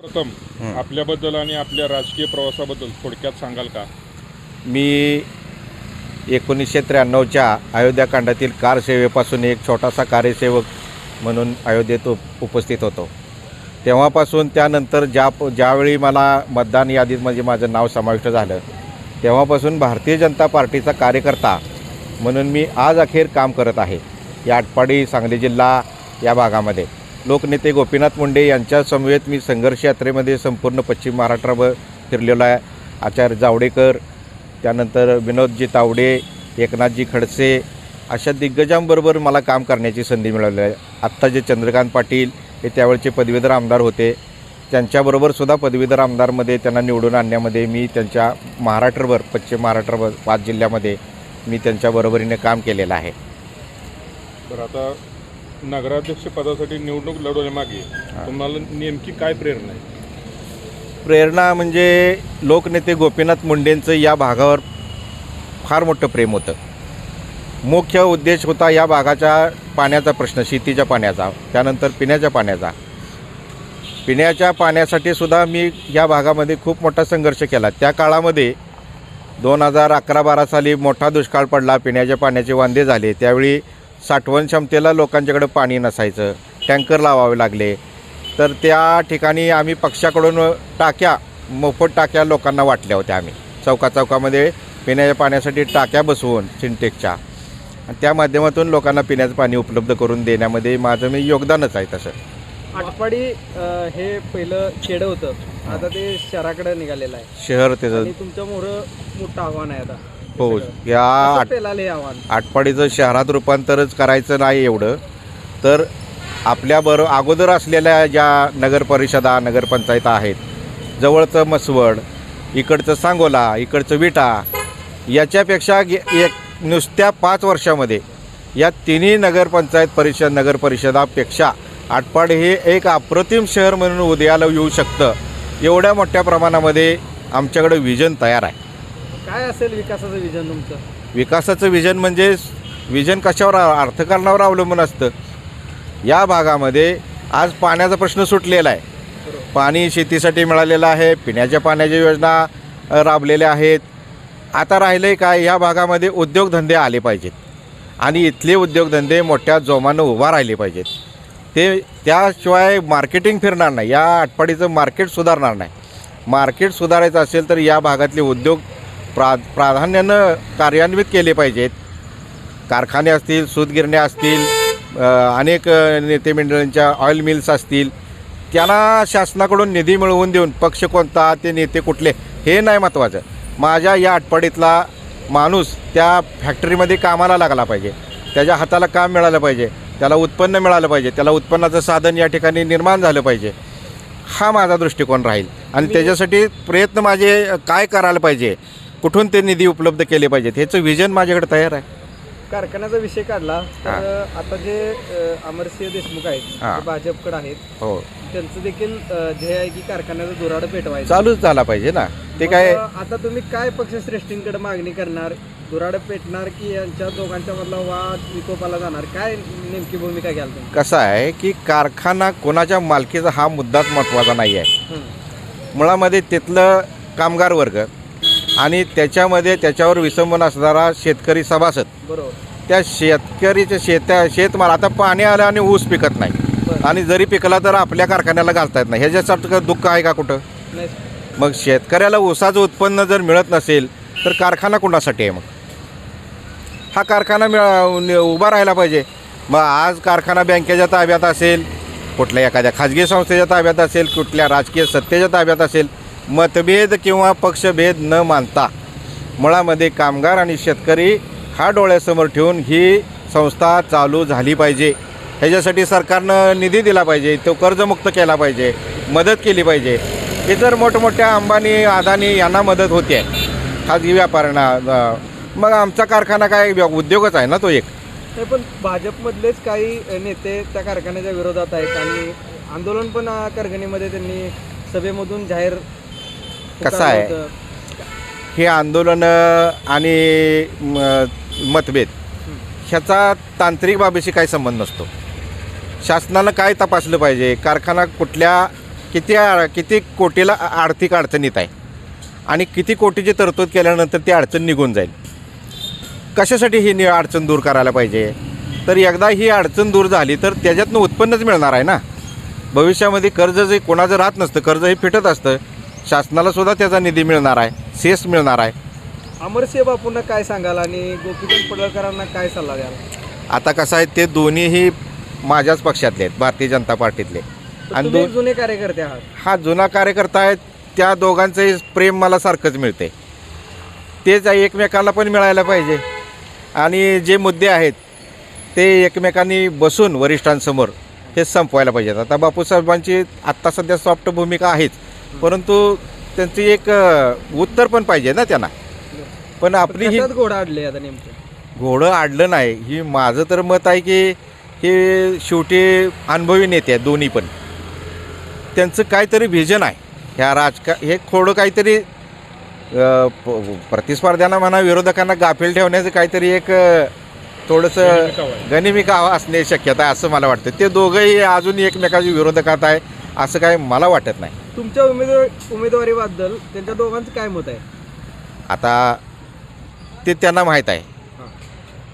प्रथम आपल्याबद्दल आणि आपल्या राजकीय प्रवासाबद्दल थोडक्यात सांगाल का? मी एकोणीसशे त्र्याण्णवच्या अयोध्याकांडातील कारसेवेपासून एक छोटासा कार्यसेवक म्हणून अयोध्येत उप उपस्थित होतो. तेव्हापासून त्यानंतर ज्या ज्यावेळी मला मतदान यादीत म्हणजे माझं नाव समाविष्ट झालं तेव्हापासून भारतीय जनता पार्टीचा कार्यकर्ता म्हणून मी आज अखेर काम करत आहे. या आटपाडी सांगली जिल्हा या भागामध्ये. लोकनेते गोपीनाथ मुंडे यांच्या समवेत मी संघर्ष यात्रेमध्ये संपूर्ण पश्चिम महाराष्ट्रावर फिरलेलो आहे. आचार्य जावडेकर त्यानंतर विनोदजी तावडे एकनाथजी खडसे अशा दिग्गजांबरोबर मला काम करण्याची संधी मिळाली आहे. आत्ता जे चंद्रकांत पाटील हे त्यावेळचे पदवीधर आमदार होते त्यांच्याबरोबर सुद्धा पदवीधर आमदारमध्ये त्यांना निवडून आणण्यामध्ये मी त्यांच्या महाराष्ट्रभर पश्चिम महाराष्ट्रभर पाच जिल्ह्यामध्ये मी त्यांच्या बरोबरीने काम केलेलं आहे. तर आता नगराध्यक्ष पदासाठी निवडणूक लढवण्यामागे तुम्हाला नेमकी काय प्रेरणा आहे? प्रेरणा म्हणजे लोकनेते गोपीनाथ मुंडेंचं या भागावर फार मोठं प्रेम होतं. मुख्य उद्देश होता या भागाच्या पाण्याचा प्रश्न शेतीच्या पाण्याचा त्यानंतर पिण्याच्या पाण्याचा. पिण्याच्या पाण्यासाठी सुद्धा मी या भागामध्ये खूप मोठा संघर्ष केला. त्या काळामध्ये दोन हजार अकरा बारा साली मोठा दुष्काळ पडला पिण्याच्या पाण्याचे वांदे झाले. त्यावेळी साठवण क्षमतेला लोकांच्याकडे पाणी नसायचं टँकर लावावे लागले. तर त्या ठिकाणी आम्ही पक्षाकडून टाक्या मोफत टाक्या लोकांना वाटल्या होत्या आम्ही. चौका चौकामध्ये पिण्याच्या पाण्यासाठी टाक्या बसवून सिंटेक्सच्या आणि त्या माध्यमातून लोकांना पिण्याचं पाणी उपलब्ध करून देण्यामध्ये माझं मी योगदानच आहे तसं. आटपाडी अ, हे पहिलं खेडं होतं. आता ते शहराकडे निघालेलं आहे. शहर त्याचं आणि तुमचं मोठं मोठं आव्हान आहे आता. हो या आठ आटपाडीचं शहरात रूपांतरच करायचं नाही एवढं. तर आपल्याबरोबर अगोदर असलेल्या ज्या नगरपरिषदा नगरपंचायता आहेत जवळचं मसवड इकडचं सांगोला इकडचं विटा याच्यापेक्षा गे- एक नुसत्या पाच वर्षामध्ये या तिन्ही नगरपंचायत परिषद नगरपरिषदापेक्षा आटपाड हे एक अप्रतिम शहर म्हणून उदयाला येऊ शकतं. एवढ्या मोठ्या प्रमाणामध्ये आमच्याकडे विजन तयार आहे. काय असेल विकासाचं विजन तुमचं? विकासाचं विजन म्हणजे विजन कशावर अर्थकारणावर अवलंबून असतं. या भागामध्ये आज पाण्याचा प्रश्न सुटलेला आहे. पाणी शेतीसाठी मिळालेलं आहे पिण्याच्या पाण्याच्या योजना अ, राबलेल्या आहेत. आता राहिलं आहे काय? या भागामध्ये उद्योगधंदे आले पाहिजेत. आणि इथले उद्योगधंदे मोठ्या जोमानं उभा राहिले पाहिजेत. ते त्याशिवाय मार्केटिंग फिरणार नाही. या आटपाडीचं मार्केट सुधारणार नाही. मार्केट सुधारायचं असेल तर या भागातले उद्योग प्रा प्राधान्यानं कार्यान्वित केले पाहिजेत. कारखाने असतील सूतगिरण्या असतील अनेक नेते मंडळींच्या ऑइल मिल्स असतील त्यांना शासनाकडून निधी मिळवून देऊन पक्ष कोणता ते नेते कुठले हे नाही महत्त्वाचं माझ्या या आटपाडीतला माणूस त्या फॅक्टरीमध्ये कामाला लागला पाहिजे. त्याच्या हाताला काम मिळालं पाहिजे. त्याला उत्पन्न मिळालं पाहिजे. त्याला उत्पन्नाचं साधन या ठिकाणी निर्माण झालं पाहिजे. हा माझा दृष्टिकोन राहील. आणि त्याच्यासाठी प्रयत्न माझे काय करायला पाहिजे? कुठून ते निधी उपलब्ध केले पाहिजेत? ह्याचं विजन माझ्याकडे तयार आहे. कारखान्याचा विषय काढला तर आता जे अ, अमरसिंह देशमुख आहेत हा. ते भाजपकडे आहेत हो. त्यांचं देखील अ, ध्येय आहे की कारखान्याचं दुराड पेटवायचं. चालूच झाला पाहिजे ना. ते मग, काय? आता तुम्ही काय पक्षश्रेष्ठींकडे मागणी करणार? दुराड पेटणार की यांच्या दोघांच्या मधला वाद विकोपाला जाणार? काय नेमकी भूमिका घ्याल तुम्ही? कसं आहे की कारखाना कोणाच्या मालकीचा हा मुद्दाच महत्त्वाचा नाही आहे हं. मुळामध्ये तिथलं कामगार वर्ग आणि त्याच्यामध्ये त्याच्यावर विसंबन असणारा शेतकरी सभासद. बरोबर. त्या शेतकरीच्या शेता शेतमाल आता पाणी आलं आणि ऊस पिकत नाही. आणि जरी पिकला तर आपल्या कारखान्याला घालता येत नाही. ह्याच्यासारखं दुःख आहे का कुठं? नाही मग शेतकऱ्याला ऊसाचं उत्पन्न जर मिळत नसेल तर कारखाना कोणासाठी आहे मग? हा कारखाना मिळ उभा राहायला पाहिजे. मग आज कारखाना बँकेच्या ताब्यात असेल कुठल्या एखाद्या खाजगी संस्थेच्या ताब्यात असेल कुठल्या राजकीय सत्तेच्या ताब्यात असेल मतभेद किंवा पक्षभेद न मानता मुळामध्ये कामगार आणि शेतकरी हा डोळ्यासमोर ठेवून ही संस्था चालू झाली पाहिजे. ह्याच्यासाठी सरकारनं निधी दिला पाहिजे तो कर्जमुक्त केला पाहिजे मदत केली पाहिजे. इतर मोठमोठ्या अंबानी अदानी यांना मदत होते. खाजगी व्यापाऱ्यांना मग आमचा कारखाना काय उद्योगच आहे ना तो एक. नाही पण भाजपमधलेच काही नेते त्या कारखान्याच्या विरोधात आहेत आणि आंदोलन पण कारखानेमध्ये कारखान्यामध्ये त्यांनी सभेमधून जाहीर कसं आहे? हे आंदोलनं आणि म, मतभेद ह्याचा तांत्रिक बाबीशी काही संबंध नसतो. शासनानं काय तपासलं पाहिजे? कारखाना कुठल्या किती आ- किती कोटीला आ- आर्थिक अडचणीत आहे? आणि किती कोटीची तरतूद केल्यानंतर ती अडचण निघून जाईल? कशासाठी ही नि अडचण दूर करायला पाहिजे? तर एकदा ही अडचण दूर झाली तर त्याच्यातनं उत्पन्नच मिळणार आहे ना? भविष्यामध्ये कर्ज जे कोणाचं राहत नसतं कर्ज हे फिटत असतं. शासनाला सुद्धा त्याचा निधी मिळणार आहे सेस मिळणार आहे. अमरसिंह बापूंना काय सांगाल आणि गोपीचंद पडळकरांना काय सल्ला द्याल? आता कसं आहे ते दोन्हीही माझ्याच पक्षातले आहेत भारतीय जनता पार्टीतले. आणि तुम्ही दोन जुने कार्यकर्ते आहात. हा जुना कार्यकर्ता आहे त्या दोघांचंही प्रेम मला सारखंच मिळते. तेच एकमेकाला पण मिळायला पाहिजे. आणि जे मुद्दे आहेत ते एकमेकांनी बसून वरिष्ठांसमोर हे संपवायला पाहिजेत. आता बापूसाहेबांची आत्ता सध्या सॉफ्ट भूमिका आहेच. परंतु त्यांची एक उत्तर पण पाहिजे ना त्यांना. पण आपली ही घोडा अडले आता नेमकं? घोडं आडलं नाही. ही माझं तर मत आहे की हे शेवटी अनुभवी नेते आहेत दोन्ही पण. त्यांचं काहीतरी व्हिजन आहे. ह्या राजका हे थोडं काहीतरी प्रतिस्पर्ध्यांना म्हणा विरोधकांना गाफील ठेवण्याचं काहीतरी एक थोडंसं. गनिमिका असणे शक्यता आहे असं मला वाटतं. ते दोघंही अजून एकमेकाच्या विरोधकात आहे. असं काय मला वाटत नाही. तुमच्या उमेदवार उमेदवारीबद्दल त्यांच्या दोघांचं काय मत आहे? आता ते त्यांना माहीत आहे.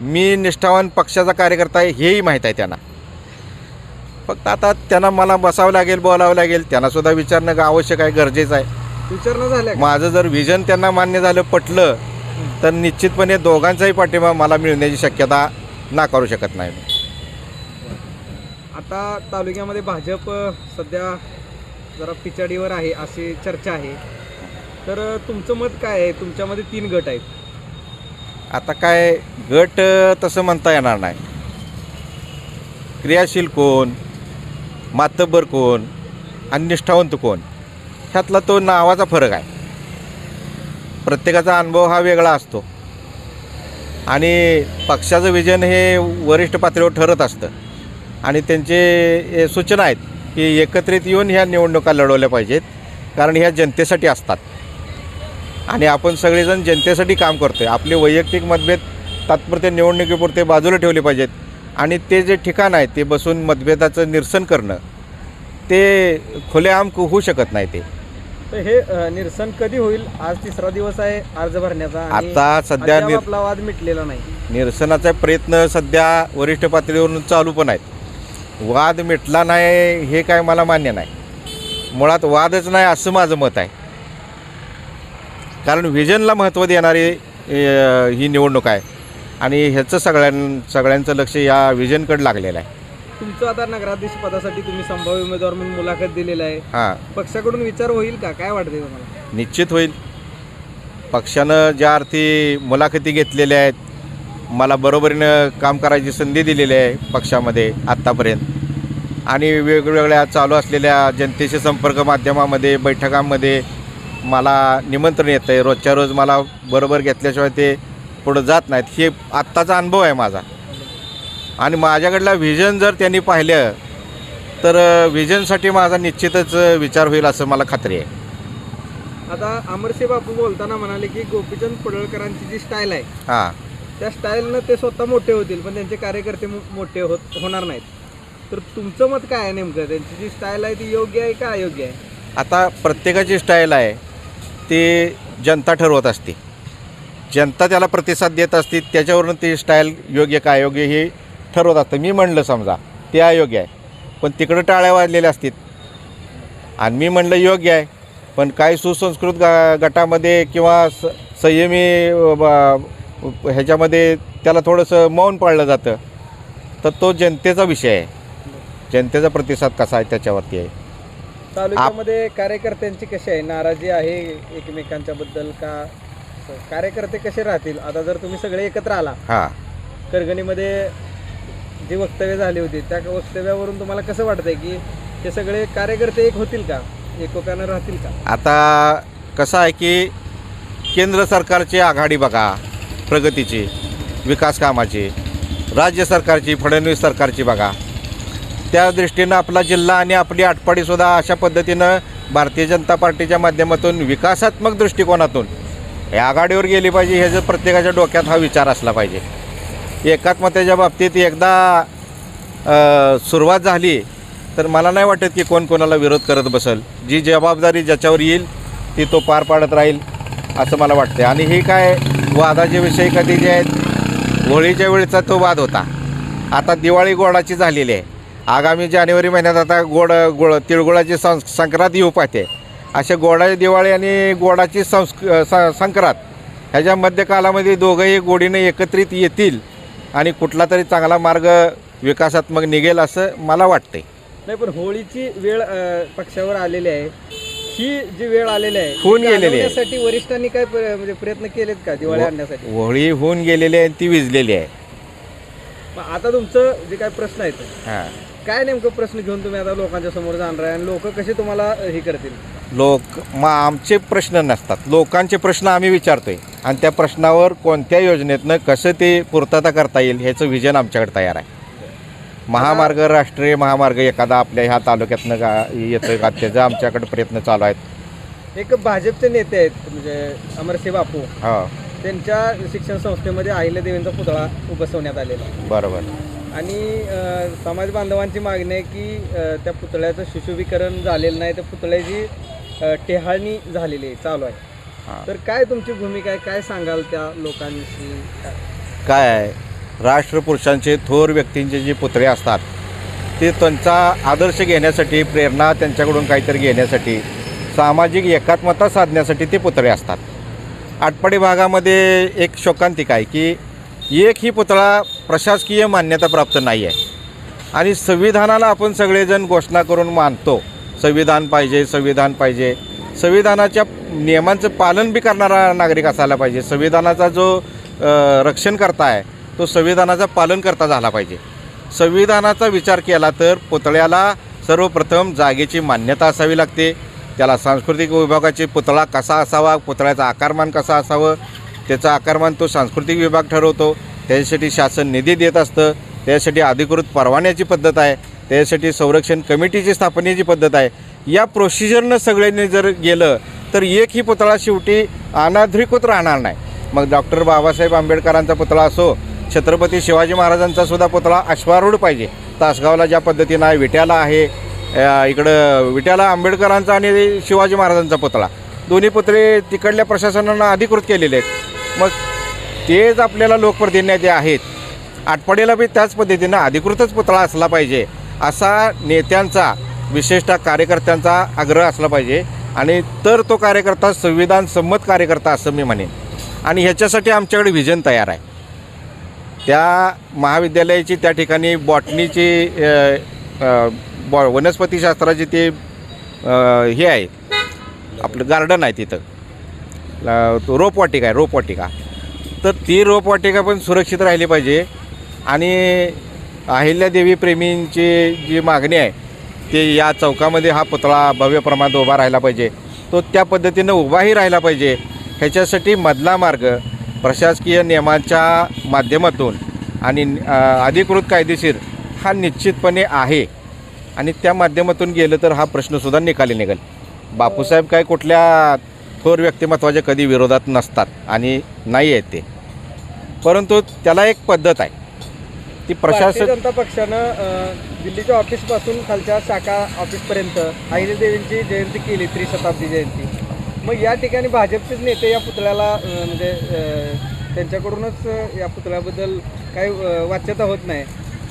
मी निष्ठावान पक्षाचा कार्यकर्ता आहे हेही माहीत आहे त्यांना. फक्त आता त्यांना मला बसावं लागेल बोलावं लागेल त्यांना सुद्धा विचारणं का आवश्यक आहे गरजेचं आहे. विचारणं झाल्या का? माझं जर विजन त्यांना मान्य झालं पटलं तर निश्चितपणे दोघांचाही पाठिंबा मला मिळण्याची शक्यता नाकारू शकत नाही मी. आता तालुक्यामध्ये भाजप सध्या जरा पिछाडीवर आहे अशी चर्चा आहे. तर तुमचं मत काय आहे? तुमच्यामध्ये तीन गट आहेत. आता काय गट तसं म्हणता येणार नाही. क्रियाशील कोण? मातब्बर कोण? आणि निष्ठावंत कोण? ह्यातला तो नावाचा फरक आहे. प्रत्येकाचा अनुभव हा वेगळा असतो. आणि पक्षाचं विजन हे वरिष्ठ पातळीवर ठरत असतं. आणि त्यांचे हे सूचना आहेत की एकत्रित येऊन ह्या निवडणुका लढवल्या पाहिजेत कारण ह्या जनतेसाठी असतात. आणि आपण सगळेजण जनतेसाठी काम करतोय. आपले वैयक्तिक मतभेद तात्पुरत्या निवडणुकीपुरते बाजूला ठेवले पाहिजेत. आणि ते जे ठिकाण आहे ते बसून मतभेदाचं निरसन करणं ते खुलेआम होऊ शकत नाही ते. तर हे निरसन कधी होईल? आज तिसरा दिवस आहे अर्ज भरण्याचा आता सध्या वाद मिटलेला नाही. निरसनाचा प्रयत्न सध्या वरिष्ठ पातळीवरून चालू पण आहेत. वाद मिटला नाही हे काय मला मान्य नाही. मुळात वादच नाही असं माझं मत आहे. कारण व्हिजनला महत्त्व देणारी ही निवडणूक आहे. आणि ह्याचं सगळ्यां सगळ्यांचं लक्ष या व्हिजनकडे लागलेलं आहे. तुमचं आता नगराध्यक्ष पदासाठी तुम्ही संभाव्य उमेदवार म्हणून मुलाखत दिलेला आहे. हां. पक्षाकडून विचार होईल का? काय वाटते तुम्हाला? निश्चित होईल. पक्षानं ज्या अर्थी मुलाखती घेतलेल्या आहेत मला बरोबरीनं काम करायची संधी दिलेली आहे पक्षामध्ये आत्तापर्यंत. आणि वेगवेगळ्या चालू असलेल्या जनतेशी संपर्क माध्यमामध्ये बैठकांमध्ये मला निमंत्रण येतं आहे रोजच्या रोज मला बरोबर घेतल्याशिवाय ते पुढं जात नाहीत. हे आत्ताचा अनुभव आहे माझा. आणि माझ्याकडला व्हिजन जर त्यांनी पाहिलं तर व्हिजनसाठी माझा निश्चितच विचार होईल असं मला खात्री आहे. आता अमरसिंह बापू बोलताना म्हणाले की गोपीचंद पडळकरांची जी स्टाईल आहे हां. त्या स्टाईलनं ते स्वतः मोठे होतील पण त्यांचे कार्यकर्ते मोठे होत होणार नाहीत. तर तुमचं मत काय आहे नेमकं? त्यांची जी स्टाईल आहे ती योग्य आहे का अयोग्य आहे? आता प्रत्येकाची स्टाईल आहे ते जनता ठरवत असते. जनता त्याला प्रतिसाद देत असते त्याच्यावरून ती स्टाईल योग्य का अयोग्य हे ठरवत असतं. मी म्हणलं समजा ते अयोग्य आहे. पण तिकडं टाळ्या वाजलेल्या असतात आणि मी म्हणलं योग्य आहे पण काही सुसंस्कृत ग गटामध्ये किंवा स संयमी ह्याच्यामध्ये त्याला थोडंसं मौन पाळलं जातं. तर तो जनतेचा विषय आहे. जनतेचा प्रतिसाद कसा आहे त्याच्यावरती आहे? तालुक्यामध्ये कार्यकर्त्यांची कशी आहे? नाराजी आहे एकमेकांच्या बद्दल का? कार्यकर्ते कसे राहतील? आता जर तुम्ही सगळे एकत्र आला हां. करगणीमध्ये जी वक्तव्य झाली होती त्या वक्तव्यावरून तुम्हाला कसं वाटतंय की हे सगळे कार्यकर्ते एक होतील का? एकोप्यानं राहतील का? आता कसं आहे की केंद्र सरकारची आघाडी बघा प्रगतीची विकास कामाची राज्य सरकारची फडणवीस सरकारची बघा. त्या दृष्टीनं आपला जिल्हा आणि आपली आटपाडीसुद्धा अशा पद्धतीनं भारतीय जनता पार्टीच्या माध्यमातून विकासात्मक दृष्टिकोनातून आघाडीवर गेली पाहिजे ह्याचं प्रत्येकाच्या डोक्यात हा विचार असला पाहिजे. एकात्मतेच्या बाबतीत एकदा सुरुवात झाली तर मला नाही वाटत की कोण कोणाला विरोध करत बसेल. जी जबाबदारी ज्याच्यावर येईल ती तो पार पाडत राहील असं मला वाटतं आणि हे काय वादाचे विषय कधी जे आहेत होळीच्या वेळेचा तो वाद होता. आता दिवाळी गोडाची झालेली आहे. आगामी जानेवारी महिन्यात आता गोड गोड तिळगुळाची सं संक्रांत येऊ पाहते. अशा गोडाची दिवाळी आणि गोडाची संस्क स संक्रांत ह्याच्या मध्यकालामध्ये दोघंही गोडीने एकत्रित येतील आणि कुठला तरी चांगला मार्ग विकासात्मक निघेल असं मला वाटते. नाही पण होळीची वेळ अ, पक्षावर आलेली आहे. ही जी वेळ आलेली आहे होऊन ती गेलेली आहे. वरिष्ठांनी काय प्र- म्हणजे प्रयत्न केलेत का दिवाळी आणण्यासाठी? होळी होऊन गेलेली आहे आणि ती विजलेली आहे. मग आता तुमचं जे काय प्रश्न आहेत हां. काय नेमकं प्रश्न घेऊन तुम्ही आता लोकांच्या समोर जाणार आहे? आणि लोक कसे तुम्हाला हे करतील? लोक मग आमचे प्रश्न नसतात. लोकांचे प्रश्न आम्ही विचारतोय. आणि त्या प्रश्नावर कोणत्या योजनेतनं कसं ते पूर्तता करता येईल ह्याचं विजन आमच्याकडे तयार आहे. महामार्ग राष्ट्रीय महामार्ग एखादा आपल्या ह्या तालुक्यातनं का येतोय का त्याचा आमच्याकडे प्रयत्न चालू आहेत. एक भाजपचे नेते आहेत म्हणजे अमरसिंह बापू. हो. त्यांच्या शिक्षण संस्थेमध्ये अहिल्यादेवींचा पुतळा बसवण्यात आलेला आहे. बरोबर. आणि समाज बांधवांची मागणी आहे की त्या पुतळ्याचं सुशोभीकरण झालेलं नाही त्या पुतळ्याची टेहाळणी झालेली आहे चालू आहे. तर काय तुमची भूमिका आहे? काय सांगाल त्या लोकांशी काय आहे? राष्ट्रपुरुषांचे थोर व्यक्तींचे जे पुतळे असतात ते त्यांचा आदर्श घेण्यासाठी प्रेरणा त्यांच्याकडून काहीतरी घेण्यासाठी सामाजिक एकात्मता साधण्यासाठी ते पुतळे असतात. आटपाडी भागामध्ये एक शोकांतिका आहे की एक ही पुतळा प्रशासकीय मान्यता प्राप्त नाही आहे. आणि संविधानाला आपण सगळेजण घोषणा करून मानतो. संविधान पाहिजे संविधान पाहिजे. संविधानाच्या नियमांचं पालन बी करणारा नागरिक असायला पाहिजे. संविधानाचा जो रक्षण रक्षणकर्ता आहे तो संविधानाचा पालन करता झाला पाहिजे. संविधानाचा विचार केला तर पुतळ्याला सर्वप्रथम जागेची मान्यता असावी लागते. त्याला सांस्कृतिक विभागाचे पुतळा कसा असावा पुतळ्याचा आकारमान कसा असावं त्याचा आकारमान तो सांस्कृतिक विभाग ठरवतो. त्याच्यासाठी शासन निधी देत असतं त्यासाठी अधिकृत परवान्याची पद्धत आहे त्यासाठी संरक्षण कमिटीची स्थापनेची पद्धत आहे. या प्रोसिजरनं सगळ्यांनी जर गेलं तर एकही पुतळा शेवटी अनाधिकृत राहणार नाही. मग डॉक्टर बाबासाहेब आंबेडकरांचा पुतळा असो छत्रपती शिवाजी महाराजांचा सुद्धा पुतळा अश्वारूढ पाहिजे. तासगावला ज्या पद्धतीनं आहे विट्याला आहे इकडं विट्याला आंबेडकरांचा आणि शिवाजी महाराजांचा पुतळा. दोन्ही पुतळे तिकडल्या प्रशासनानं अधिकृत केलेले आहेत. मग तेच आपल्याला लोकप्रतिनिधी आहेत आटपाडीला बी त्याच पद्धतीनं अधिकृतच पुतळा असला पाहिजे असा नेत्यांचा विशेषतः कार्यकर्त्यांचा आग्रह असला पाहिजे. आणि तर तो कार्यकर्ता संविधान संमत कार्यकर्ता असं मी म्हणेन. आणि ह्याच्यासाठी आमच्याकडे व्हिजन तयार आहे. त्या महाविद्यालयाची त्या ठिकाणी बॉटनीची बॉ वनस्पतीशास्त्राची ते हे आहे. आपलं गार्डन आहे तिथं. तो रोपवाटिका आहे रोपवाटिका. तर ती रोपवाटिका पण सुरक्षित राहिली पाहिजे. आणि अहिल्यादेवी प्रेमींची जी मागणी आहे ते या चौकामध्ये हा पुतळा भव्य प्रमाणात उभा राहिला पाहिजे. तो त्या पद्धतीनं उभाही राहिला पाहिजे. ह्याच्यासाठी मधला मार्ग प्रशासकीय नियमांच्या माध्यमातून आणि अधिकृत कायदेशीर हा निश्चितपणे आहे. आणि त्या माध्यमातून गेलं तर हा प्रश्नसुद्धा निकाली निघेल. बापूसाहेब काय कुठल्या थोर व्यक्तिमत्वाच्या कधी विरोधात नसतात आणि नाही आहेत ते. परंतु त्याला एक पद्धत आहे. ती प्रशासन जनता पक्षानं अ, दिल्लीच्या ऑफिसपासून खालच्या शाखा ऑफिसपर्यंत अहिल्यादेवींची जयंती केली त्रिशताब्दी जयंती. मग या ठिकाणी भाजपचेच नेते या पुतळ्याला अ, म्हणजे अ, त्यांच्याकडूनच अ, या पुतळ्याबद्दल काही अ, वाच्यता होत नाही.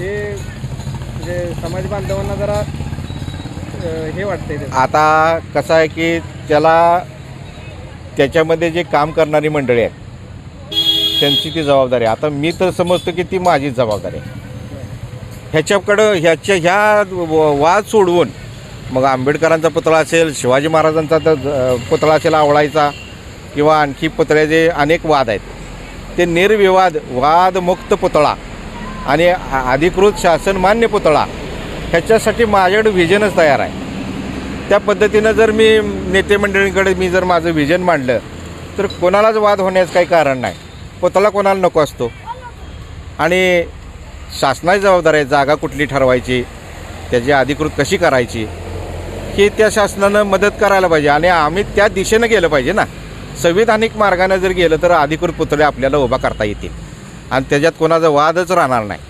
हे म्हणजे समाज बांधवांना जरा अ, हे वाटतंय त्याचं. आता कसं आहे की त्याला त्याच्यामध्ये जे काम करणारी मंडळी आहेत त्यांची ती जबाबदारी. आता मी तर समजतो की ती माझीच जबाबदारी आहे. ह्याच्याकडं ह्याच्या ह्या व- वाद सोडवून मग आंबेडकरांचा पुतळा असेल शिवाजी महाराजांचा तर पुतळा असेल आवळायचा किंवा आणखी पुतळ्याचे अनेक वाद आहेत ते निर्विवाद वादमुक्त पुतळा आणि अधिकृत अधिकृत शासनमान्य पुतळा ह्याच्यासाठी माझ्याकडे व्हिजनच तयार आहे. त्या पद्धतीनं जर मी नेते मंडळींकडे मी जर माझं व्हिजन मांडलं तर कोणालाच वाद होण्याचं काही कारण नाही. पुतळा कोणाला नको असतो. आणि शासनाची जबाबदारी आहे जागा कुठली ठरवायची त्याची अधिकृत कशी करायची हे त्या शासनानं मदत करायला पाहिजे. आणि आम्ही त्या दिशेनं गेलं पाहिजे ना. संविधानिक मार्गाने जर गेलं तर अधिकृत पुतळे आपल्याला उभा करता येतील. आणि त्याच्यात कोणाचा वादच राहणार नाही.